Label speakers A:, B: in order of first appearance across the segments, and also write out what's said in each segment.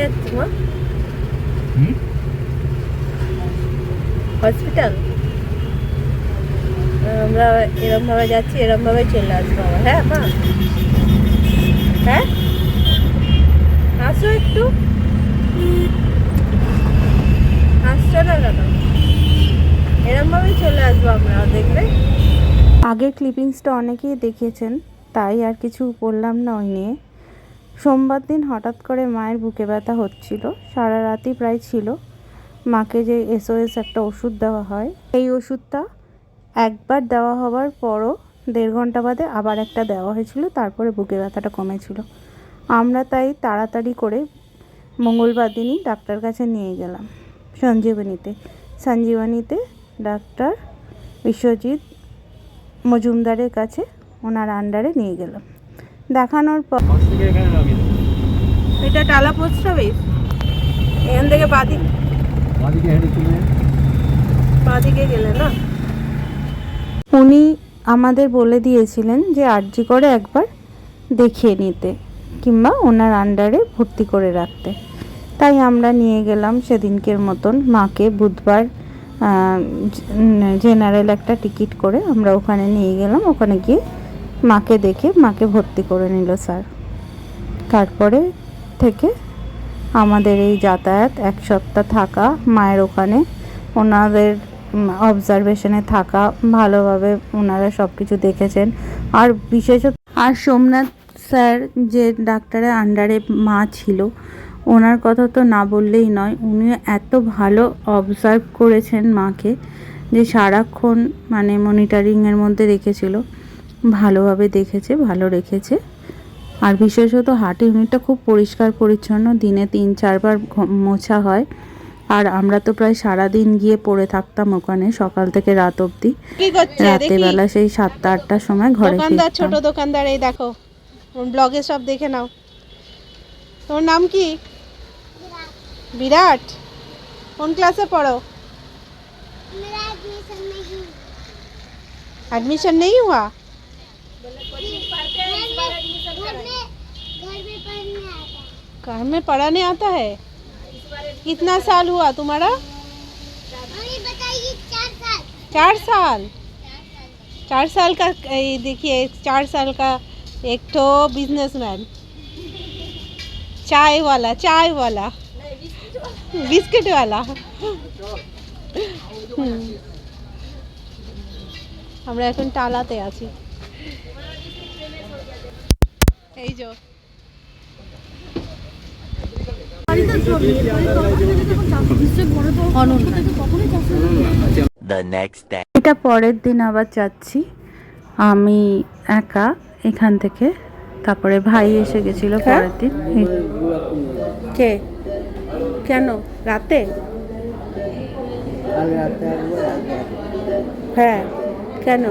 A: যাচ্ছ
B: হুম?
A: হসপিটাল আমরা এরম ভাবে যাচ্ছি এরম ভাবে চলে আসব আবার। হ্যাঁ মা? হ্যাঁ? হাসো একটু। হাসছো না কেন? এরম ভাবেই চলে আসব আমরা দেখবে?
C: আগের ক্লিপিংসটা অনেকেই দেখেছেন তাই আর কিছু বললাম না ওই নিয়ে। সোমবার দিন হঠাৎ করে মায়ের বুকে ব্যথা হচ্ছিল। সারা রাতই প্রায় ছিল। মাকে যে এসওএস একটা ওষুধ দেওয়া হয় এই ওষুধটা একবার দেওয়া হওয়ার পরও দেড় ঘণ্টা বাদে আবার একটা দেওয়া হয়েছিল, তারপরে বুকে ব্যথাটা কমেছিল। আমরা তাই তাড়াতাড়ি করে মঙ্গলবার দিনই ডাক্তার কাছে নিয়ে গেলাম সঞ্জীবনীতে। সঞ্জীবনীতে ডাক্তার বিশ্বজিৎ মজুমদারের কাছে ওনার আন্ডারে নিয়ে গেলাম। দেখানোর পর
A: এটা টালা পোস্ট অফিস এখান থেকে বাদিক।
B: বাদিকে
A: গেলে না?
C: উনি আমাদের বলে দিয়েছিলেন যে আর্জি করে একবার দেখিয়ে নিতে কিংবা ওনার আন্ডারে ভর্তি করে রাখতে। তাই আমরা নিয়ে গেলাম সেদিনকের মতন মাকে বুধবার জেনারেল একটা টিকিট করে আমরা ওখানে নিয়ে গেলাম। ওখানে গিয়ে মাকে দেখে মাকে ভর্তি করে নিল স্যার। তারপরে থেকে আমাদের এই যাতায়াত এক সপ্তাহ থাকা, মায়ের ওখানে ওনাদের অবজারভেশনে থাকা, ভালোভাবে ওনারা সব কিছু দেখেছেন। আর বিশেষত আর সোমনাথ স্যার যে ডাক্তারের আন্ডারে মা ছিল, ওনার কথা তো না বললেই নয়, উনি এত ভালো অবজার্ভ করেছেন মাকে যে সারাক্ষণ মানে মনিটরিংয়ের মধ্যে রেখেছিল। ভালোভাবে দেখেছে ভালো রেখেছে আর বিশেষত হার্ট ইউনিটটা খুব পরিষ্কার পরিচ্ছন্ন দিনে তিন চারবার ঘ- মোছা হয় আর আমরা তো প্রায় সারা দিন গিয়ে পড়ে থাকতাম ওখানে সকাল থেকে রাত অবধি
A: কি করছে
C: রাতে
A: দেখি
C: বেলা সেই সাতটা আটটার সময় ঘরে
A: দোকানদার ছোট
C: ফিরতাম
A: দোকানদার এই দেখো ব্লগে সব দেখে নাও তোর নাম কি বিরাট কোন ক্লাসে পড়ো एडमिशन नहीं हुआ घर में पढ़ाने आता है कितना साल हुआ तुम्हारा चार साल चार साल का ये देखिए चार साल का एक तो बिजनेसमैन चाय वाला चाय वाला बिस्किट वाला হুম। আমরা এখন টালাতে আছি এই যে।
D: The next day.
C: এটা পরের দিন আবার যাচ্ছি। আমি একা এখান থেকে। তারপরে ভাই এসে গেছিল
A: হ্যাঁ?
C: পরের দিন।
A: কে? কেন? রাতে? হ্যাঁ কেন?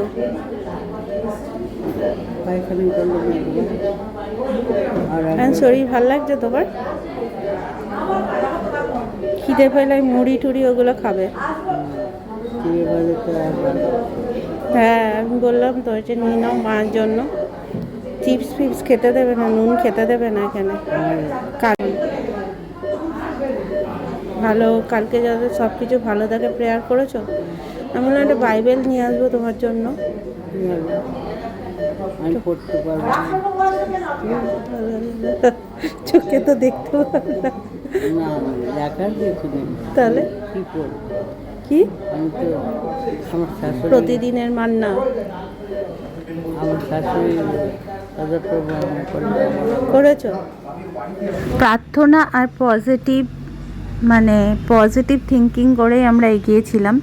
A: শরীর ভালো লাগছে তোমার? খিদে পেলে মুড়ি টুড়ি ওগুলো খাবে। হ্যাঁ আমি বললাম তো যে নিয়ে নাও মার জন্য। চিপস ফিপস খেতে দেবে না, নুন খেতে দেবে না এখানে। কাল ভালো, কালকে যাতে সব কিছু ভালো থাকে, প্রেয়ার করেছ? আমি বললাম একটা বাইবেল নিয়ে আসব তোমার জন্য।
E: আমি পড়তে পারব
A: চোখে তো দেখতে না।
E: দেখার
A: তাহলে?
E: কি করব
A: কি?
E: আমি তো আমার শাশুড়ি
A: প্রতিদিনের মান্না। করেছ?
C: প্রার্থনা আর পজিটিভ মানে পজিটিভ থিঙ্কিং করেই আমরা এগিয়েছিলাম।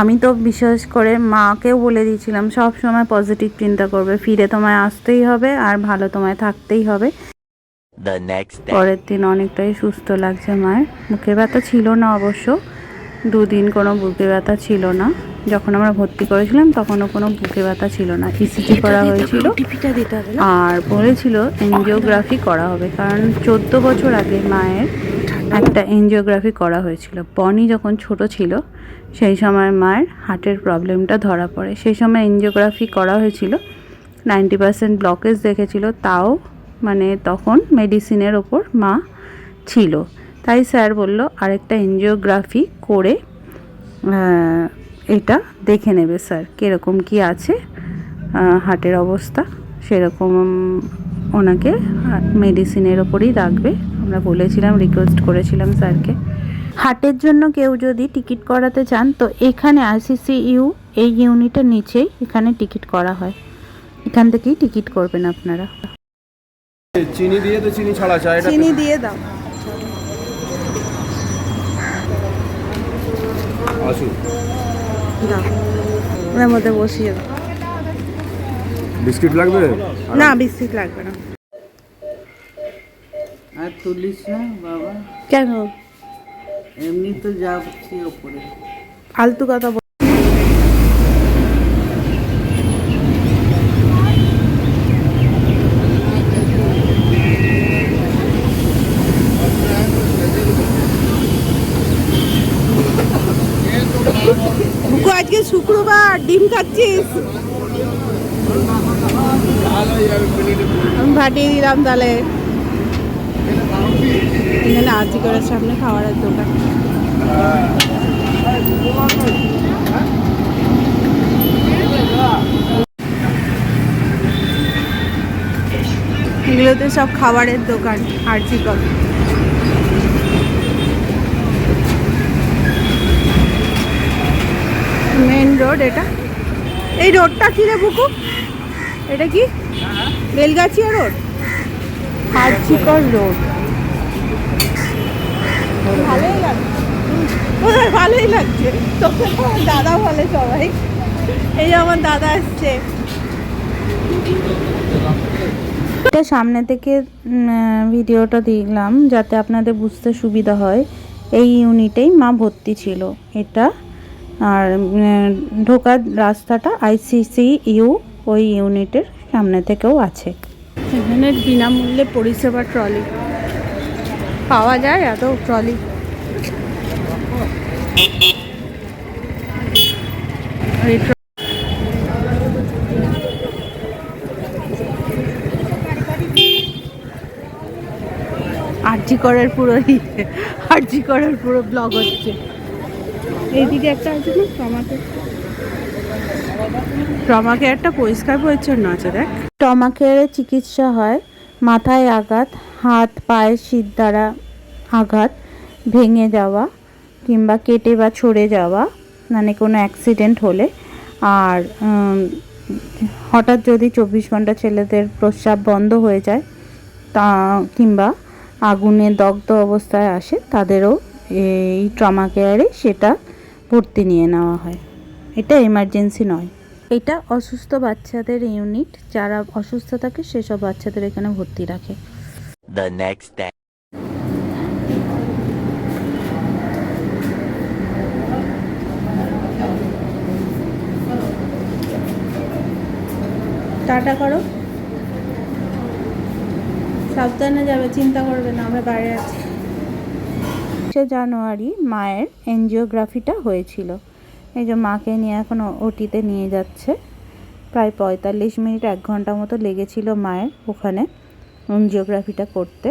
C: আমি তো বিশেষ করে মাকেও বলে দিয়েছিলাম সব সময় পজিটিভ চিন্তা করবে। ফিরে তোমায় আসতেই হবে আর ভালো তোমায় থাকতেই হবে। পরের দিন অনেকটাই সুস্থ লাগছে মায়ের। মুখে ব্যথা ছিল না অবশ্য দুদিন কোনো বুকে ব্যথা ছিল না। যখন আমরা ভর্তি করেছিলাম তখনও কোনো বুকে ব্যথা ছিল না। ইসিজি করা হয়েছিল। আর বলেছিল এনজিওগ্রাফি করা হবে কারণ চোদ্দ বছর আগে মায়ের একটা এনজিওগ্রাফি করা হয়েছিল। বনি যখন ছোট ছিল সেই সময় মায়ের হার্টের প্রবলেমটা ধরা পড়ে। সেই সময় এনজিওগ্রাফি করা হয়েছিল নাইনটি পার্সেন্ট ব্লকেজ দেখেছিল তাও মানে তখন মেডিসিনের ওপর মা ছিল। তাই স্যার বলল আরেকটা এনজিওগ্রাফি করে এটা দেখে নেবে স্যার কীরকম কি আছে হার্টের অবস্থা। সেরকম ওনাকে মেডিসিনের ওপরেই রাখবে। আমরা বলেছিলাম রিকোয়েস্ট করেছিলাম স্যারকে। হার্টের জন্য কেউ যদি টিকিট করাতে চান তো এখানে আইসিসি ইউ এই ইউনিটের নিচেই এখানে টিকিট করা হয়। এখান থেকেই টিকিট করবেন আপনারা।
B: চিনি দিয়ে তো চিনি ছাড়া চা এটা
A: চিনি দিয়ে দাও।
B: আসুন।
A: দাও ওর মধ্যে বসিয়ে দাও।
B: বিস্কিট লাগবে?
A: না বিস্কিট লাগবে না।
E: আর তুলিস না বাবা।
A: কেন?
E: এমনি তো যাচ্ছি ওপরে।
A: ফালতু কথা বল বুকু আজকে শুক্রবার ডিম খাচ্ছিস? আমি দিলাম তাহলে। আজি করে সামনে খাবারের দোকান। এগুলোতে সব খাবারের দোকান আরজি কর। মেন রোড এটা? এই রোডটা কি রে বুকু? এটা কি? বেলগাছিয়া রোড?
C: আরজিকর রোড।
A: ভালোই লাগছে। ভালোই লাগছে। তোকে দাদা বলে সবাই। এই যে আমার দাদা এসছে।
C: এটা সামনে থেকে ভিডিওটা দেখলাম, যাতে আপনাদের বুঝতে সুবিধা হয়। এই ইউনিটেই মা ভর্তি ছিল। এটা আর ঢোকার রাস্তাটা আইসিসি ইউ ওই ইউনিটের সামনে থেকেও আছে।
A: এখানে বিনামূল্যে পরিষেবা ট্রলি। পাওয়া যায় এত ট্রলি। আরজি করার পুরো ইয়ে, আরজি করার পুরো ব্লগ হচ্ছে। এইদিকে একটা আছে না টমাটো। টমাকে একটা পরিষ্কার পরিচ্ছন্ন আছে দেখ।
C: স্টমাকের চিকিৎসা হয় মাথায় আঘাত হাত পায়ের শির দ্বারা আঘাত ভেঙে যাওয়া কিংবা কেটে বা ছড়ে যাওয়া মানে কোনো অ্যাক্সিডেন্ট হলে। আর হঠাৎ যদি চব্বিশ ঘণ্টা ছেলেদের প্রস্রাব বন্ধ হয়ে যায় তা কিংবা আগুনে দগ্ধ অবস্থায় আসে তাদেরও এই ট্রমা কেয়ারে সেটা ভর্তি নিয়ে নেওয়া হয়। এটা এমার্জেন্সি নয়। এটা অসুস্থ বাচ্চাদের ইউনিট যারা অসুস্থ থাকে সেসব বাচ্চাদের এখানে ভর্তি রাখে।
D: Day.
A: টাটা করো। সাবধানে যাবে চিন্তা করবে না আমরা বাইরে আছি।
C: জানুয়ারি মায়ের এনজিওগ্রাফিটা হয়েছিল। এই যে মাকে নিয়ে এখন ওটিতে নিয়ে যাচ্ছে। প্রায় পঁয়তাল্লিশ মিনিট, এক ঘণ্টা মতো লেগেছিল মায়ের ওখানে এনজিওগ্রাফিটা করতে।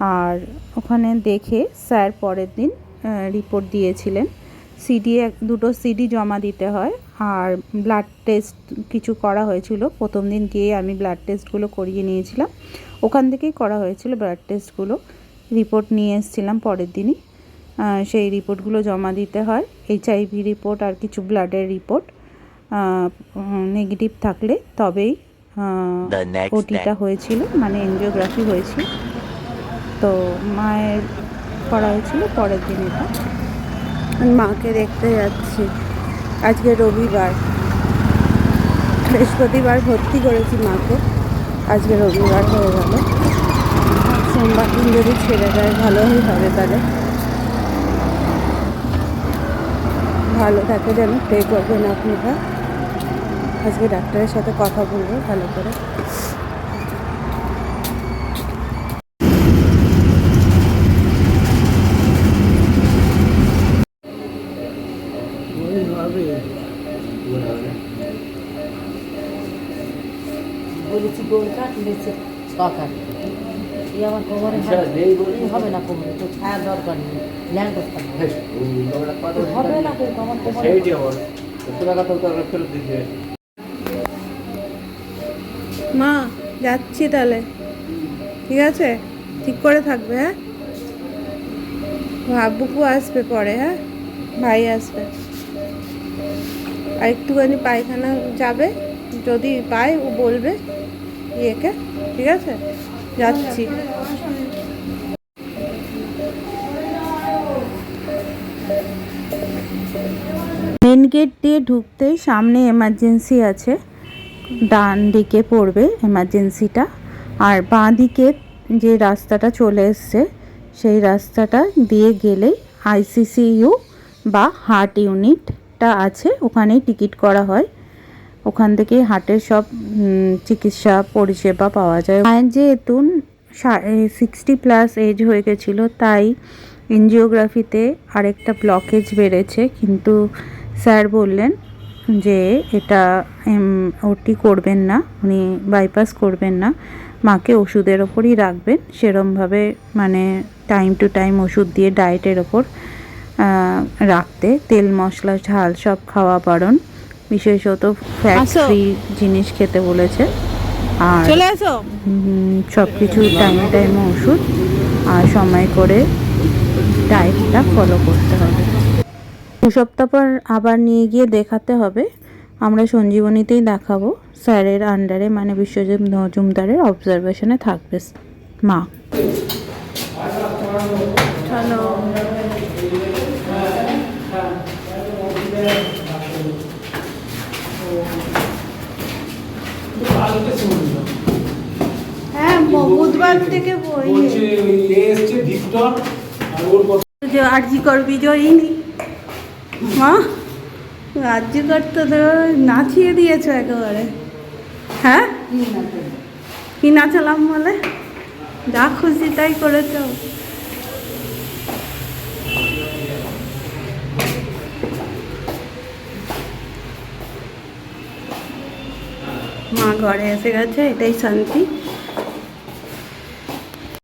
C: আর ওখানে দেখে স্যার পরের দিন রিপোর্ট দিয়েছিলেন। সিডি এক, দুটো সিডি জমা দিতে হয়। আর ব্লাড টেস্ট কিছু করা হয়েছিল। প্রথম দিন গিয়ে আমি ব্লাড টেস্টগুলো করিয়ে নিয়েছিলাম। ওখান থেকেই করা হয়েছিল ব্লাড টেস্টগুলো। রিপোর্ট নিয়ে এসেছিলাম পরের দিনই। সেই রিপোর্টগুলো জমা দিতে হয়। এইচআইভি রিপোর্ট আর কিছু ব্লাডের রিপোর্ট নেগেটিভ থাকলে তবেই ওটিটা হয়েছিল মানে এনজিওগ্রাফি হয়েছিল। তো মায়ের করা হয়েছিল পরের দিন এটা।
A: মাকে দেখতে যাচ্ছি। আজকে রবিবার। বৃহস্পতিবার ভর্তি করেছি মাকে। আজকে রবিবার হয়ে গেল। সোমবার দিন যদি ছেড়ে দেয় ভালোই হবে তাহলে। ভালো থাকে যেন প্রে করবেন আপনারা। আজকে ডাক্তারের সাথে কথা বলব, ভালো করে।
E: বলেছি গোল কাট। ছকাট
F: এই আমার কোমরে হবে না কোমরে তো ছায়া দরকার নেই ল্যান্ড করতে হবে। হবে না আমার কোমরে
A: মা যাচ্ছি তাহলে। ঠিক আছে? ঠিক করে থাকবে হ্যাঁ? ভাবুকু আসবে পরে হ্যাঁ? ভাই আসবে। আর একটুখানি পায়খানা যাবে যদি পায় ও বলবে ইয়েকে ঠিক আছে? যাচ্ছি।
C: মেন গেট দিয়ে ঢুকতেই সামনে এমার্জেন্সি আছে। ডান দিকে পড়বে এমার্জেন্সিটা আর বাঁ দিকে যে রাস্তাটা চলে এসছে, সেই রাস্তাটা দিয়ে গেলেই আইসিসিইউ বা হার্ট ইউনিটটা আছে। ওখানেই টিকিট করা হয়। ওখান থেকে হার্টের সব চিকিৎসা পরিষেবা পাওয়া যায়। মায়ের যেহেতু সিক্সটি প্লাস এজ হয়ে গেছিল, তাই এনজিওগ্রাফিতে আরেকটা ব্লকেজ বেড়েছে। কিন্তু স্যার বললেন যে এটা ওটি করবেন না, উনি বাইপাস করবেন না। মাকে ওষুধের ওপরই রাখবেন, সেরমভাবে মানে টাইম টু টাইম ওষুধ দিয়ে ডায়েটের ওপর রাখতে। তেল মশলা, ঝাল সব খাওয়া বারণ। বিশেষত। ফ্রি জিনিস খেতে বলেছে। আর
A: চলে আসো।
C: সব কিছু টাইমে টাইমে ওষুধ আর সময় করে ডায়েটটা ফলো করতে হবে। দু সপ্তাহ পর আবার নিয়ে গিয়ে দেখাতে হবে। আমরা সঞ্জীবনীতেই দেখাবো। স্যারের আন্ডারে মানে বিশ্বজিৎ মজুমদারের অবজারভেশনে থাকবে। মা।
A: চলো। হ্যাঁ বুধবার থেকে বই যে আরজি করবি জয়নি মা আরজি করতে তো নাচিয়ে দিয়েছ একেবারে। হ্যাঁ? কি নাচালাম বলে? যা খুশি তাই করেছ। মা ঘরে এসে গেছে এটাই শান্তি।